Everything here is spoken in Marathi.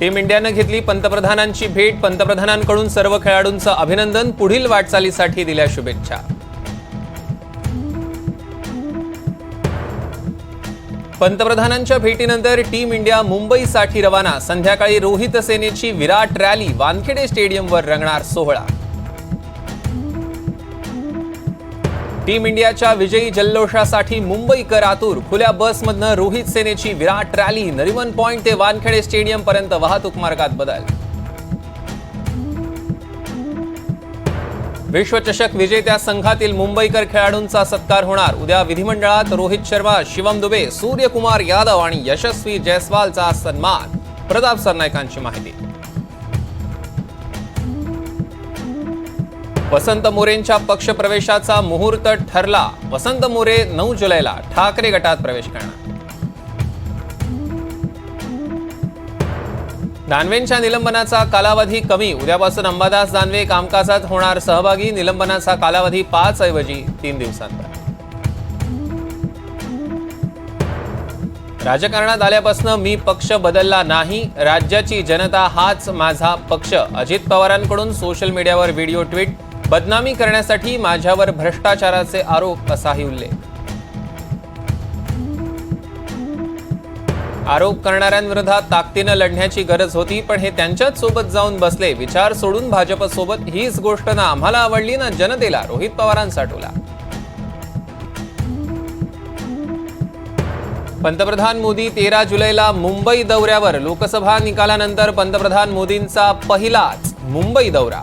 टीम इंडियानं घेतली पंतप्रधानांची भेट. पंतप्रधानांकडून सर्व खेळाडूंचं अभिनंदन. पुढील वाटचालीसाठी दिल्या शुभेच्छा. पंतप्रधानांच्या भेटीनंतर टीम इंडिया मुंबईसाठी रवाना. संध्याकाळी रोहित सेनेची विराट रॅली वानखेडे स्टेडियमवर रंगणार सोहळा. टीम इंडियाच्या विजयी जल्लोषासाठी मुंबईकर आतूर खुल्या बसमधनं रोहित सेनेची विराट रॅली नरिमन पॉइंट ते वानखेडे स्टेडियम पर्यंत वाहतूक मार्गात बदल. विश्वचषक विजेत्या संघातील मुंबईकर खेळाडूंचा सत्कार होणार. उद्या विधिमंडळात रोहित शर्मा शिवम दुबे सूर्यकुमार यादव आणि यशस्वी जयस्वालचा सन्मान. प्रताप सरनाईकांची माहिती. वसंत मोरेंच्या पक्षप्रवेशाचा मुहूर्त ठरला. वसंत मोरे नऊ जुलैला ठाकरे गटात प्रवेश करणार. दानवेंच्या निलंबनाचा कालावधी कमी. उद्यापासून अंबादास दानवे कामकाजात होणार सहभागी. निलंबनाचा कालावधी पाच ऐवजी तीन दिवसांचा राजकारणात आल्यापासून मी पक्ष बदलला नाही. राज्याची जनता हाच माझा पक्ष. अजित पवारांकडून सोशल मीडियावर व्हिडिओ ट्विट बदनामी करण्यासाठी माझ्यावर भ्रष्टाचाराचे आरोप असाही उल्लेख. आरोप करणाऱ्यांविरोधात ताकदीनं लढण्याची गरज होती पण हे त्यांच्याच सोबत जाऊन बसले. विचार सोडून भाजपसोबत हीच गोष्ट ना आम्हाला आवडली ना जनतेला रोहित पवारांचा टोला पंतप्रधान मोदी तेरा जुलैला मुंबई दौऱ्यावर. लोकसभा निकालानंतर पंतप्रधान मोदींचा पहिलाच मुंबई दौरा.